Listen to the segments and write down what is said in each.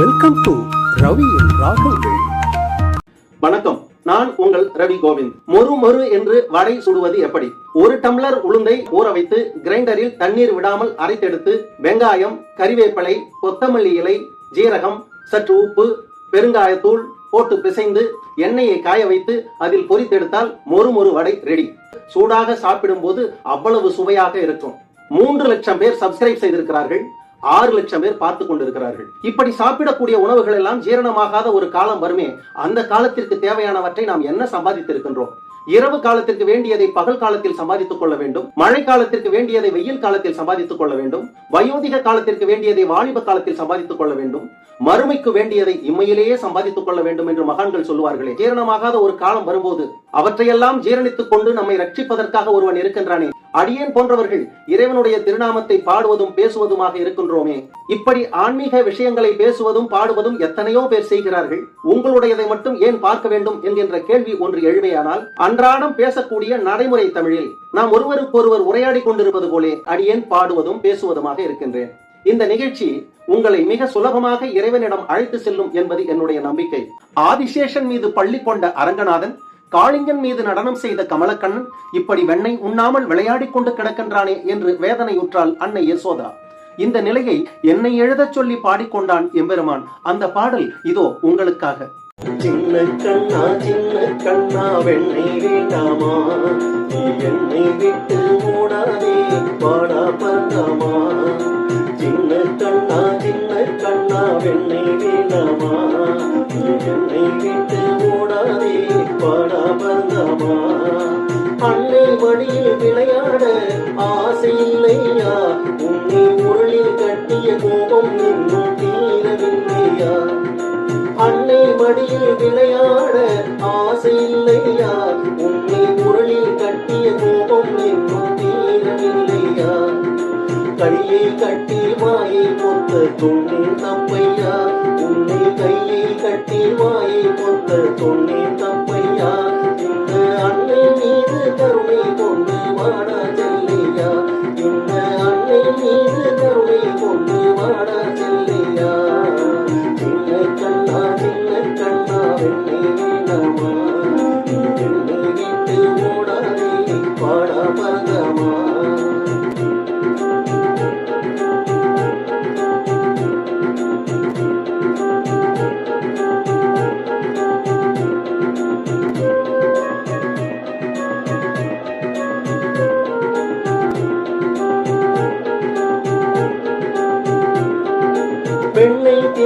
Welcome to ரவியின் ராகங்கள் வணக்கம். நான் உங்கள் ரவி கோவிந்த். மொறு மொறு என்று வடை சுடுவது எப்படி? ஒரு டம்ளர் உளுந்தை ஊற வைத்து கிரைண்டரில் தண்ணீர் விடாமல் அரைத்தெடுத்து வெங்காயம் கறிவேப்பிலை கொத்தமல்லி இலை ஜீரகம் சற்று உப்பு பெருங்காயத்தூள் போட்டு பிசைந்து எண்ணெயை காய வைத்து அதில் பொரித்தெடுத்தால் மொறு மொறு வடை ரெடி சூடாக சாப்பிடும் போது அவ்வளவு சுவையாக இருக்கும். மூன்று லட்சம் பேர் சப்ஸ்கிரைப் செய்திருக்கிறார்கள். ஆறு லட்சம் பேர் பார்த்து கொண்டிருக்கிறார்கள். இப்படி சாப்பிடக்கூடிய உணவுகள் எல்லாம் ஜீரணமாகாத ஒரு காலம் வருமே அந்த காலத்திற்கு தேவையானவற்றை நாம் என்ன சம்பாதித்திருக்கின்றோம்? இரவு காலத்திற்கு வேண்டியதை பகல் காலத்தில் சம்பாதித்துக் கொள்ள வேண்டும் மழை காலத்திற்கு வேண்டியதை வெயில் காலத்தில் சம்பாதித்துக் கொள்ள வேண்டும் வயோதிக காலத்திற்கு வேண்டியதை வாலிப காலத்தில் சம்பாதித்துக் கொள்ள வேண்டும் மறுமைக்கு வேண்டியதை இம்மையிலேயே சம்பாதித்துக் கொள்ள வேண்டும் என்று மகான்கள் சொல்லுவார்களே. ஜீரணமாகாத ஒரு காலம் வரும்போது அவற்றையெல்லாம் ஜீரணித்துக் கொண்டு நம்மை ரட்சிப்பதற்காக ஒருவன் இருக்கின்றானே அடியேன் போன்றவர்கள் இறைவனுடைய திருநாமத்தை பாடுவதும் பேசுவதுமாக இருக்கின்றோமே. இப்படி ஆன்மீக விஷயங்களை பேசுவதும் பாடுவதும் எத்தனையோ பேர் செய்கிறார்கள். உங்களுடையதை மட்டும் ஏன் பார்க்க வேண்டும் என்கின்ற கேள்வி ஒன்று எழுமையானால் அன்றாடம் பேசக்கூடிய நடைமுறை தமிழில் நாம் ஒருவருக்கொருவர் உரையாடி கொண்டிருப்பது போலே அடியேன் பாடுவதும் பேசுவதுமாக இருக்கின்றேன். இந்த நிகழ்ச்சி உங்களை மிக சுலபமாக இறைவனிடம் அழைத்து செல்லும் என்பது என்னுடைய நம்பிக்கை. ஆதிசேஷன் மீது பள்ளி கொண்ட அரங்கநாதன் காளிங்கன் மீது நடனம் செய்த கமலக்கண்ணன் இப்படி வெண்ணை உண்ணாமல் விளையாடிக் கொண்டு கிடக்கின்றானே என்று வேதனையுற்றாள் அன்னை யசோதா. இந்த நிலையை என்னை எழுதச் சொல்லி பாடிக்கொண்டான் எம்பெருமான். அந்த பாடல் இதோ உங்களுக்காக. சின்ன கண்ணா சின்ன கண்ணா வெண்ணை வேண்டாமா? நீ என்னை விட்டு மூடாதே பாடா பண்ணாமா சின்ன கண்ணா சின்ன கண்ணா வெண்ணை வேண்டாமா? நீ என்னை விட்டு பாடா பந்தாமா அன்னை மடியில் விளையாட ஆசை இல்லையா உன்னை உருளில் கட்டிய கோபம் இன்னும் தீரவில்லையா? அன்னை மடியில் விளையாட ஆசை இல்லையா உன்னை உரலில் கட்டிய கோபம் இன்னும் தீரவில்லையா? கையை கட்டி வாயை பொத்த தொன்னேன் தப்பையா? உன்னை கையை கட்டி வாயை பொத்த தொன்னேன்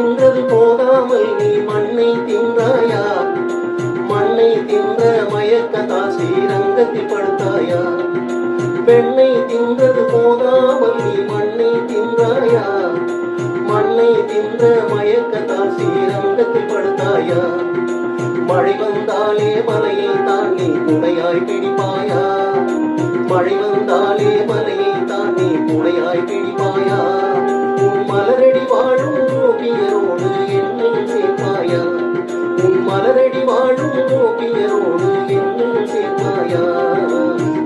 தின்றது போதாமல் நீ மண்ணை தின்றாயா? மண்ணை தின்ற மயக்க தாசி ரங்கத்தில் படுத்தாயா பெண்ணை தின்றது போதாமல் நீ மண்ணை தின்றாயா? மண்ணை தின்ற மயக்க தாசி ரங்கத்தில் படுத்தாயா மழை வந்தாலே மலையை தாண்டி துணையாய் பிடிப்பாயா? மழை வந்தாலே மலரடி வாழும் கோபியரோடு என்னும் சேர்ப்பாயா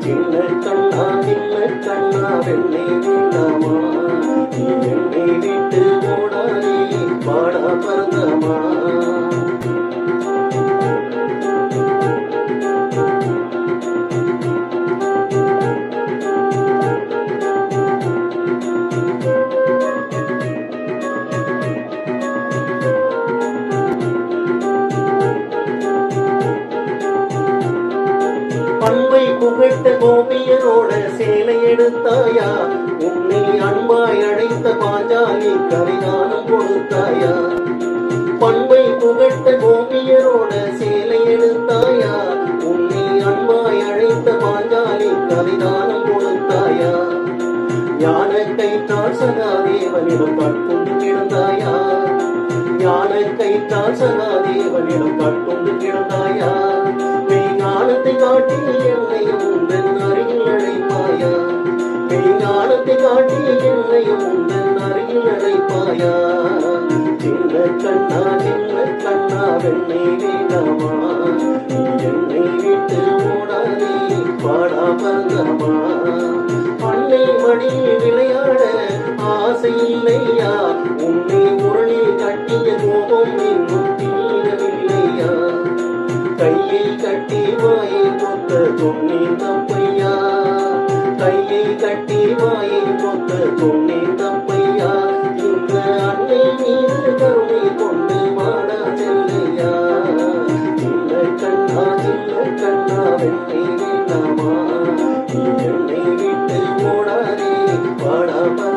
சின்ன கண்ணா சின்ன கண்ணா வெண்ணை வேண்டாமா என்னை விட்டு ஓடாதே பண்பை புகழ்த்த கோபியரோட சேலை எடுத்தாயா உன்னை அன்பாய் அழைத்த பாஞ்சாலி கரிகாலம் கொடுத்தாயா. பண்பை புகழ்த்த கோபியரோட சேலை எடுத்தாயா உன்னை அன்பாய் அழைத்த பாஞ்சாலி கரிகாலம் கொடுத்தாயா. ஞான கைத்தாள் சகாதேவனிடம் கட்கொண்டு கிடந்தாயா. ஞான கைத்தாள் சகாதேவனிடம் கட்கொண்டு கிடந்தாயா. மெய்ஞானத்தை காட்டி என்னையும் உந்தன் அருகில் அழைப்பாயா? மெய்ஞானத்தை காட்டி என்னையும் உந்தன் அருகில் அழைப்பாயா? சின்ன கண்ணா சின்ன கண்ணா வெண்ணை வேண்டாமா? என்னை விட்டு ஓடாதே பாடாமல் பந்தமா அன்னை மடியில் விளையாட ஆசை இல்லையா? உன்னை மார்பில் கட்டி வாயில் கொண்டு பொன்னே தம்மையா இந்த அன்னை மீது கருணை கொண்டு மாடா செல்லையா. இல்லை கண்ணா இல்லை கண்ணா வெண்ணை வேண்டாமா. என்னை விட்டு ஓடாதே பாடாமல்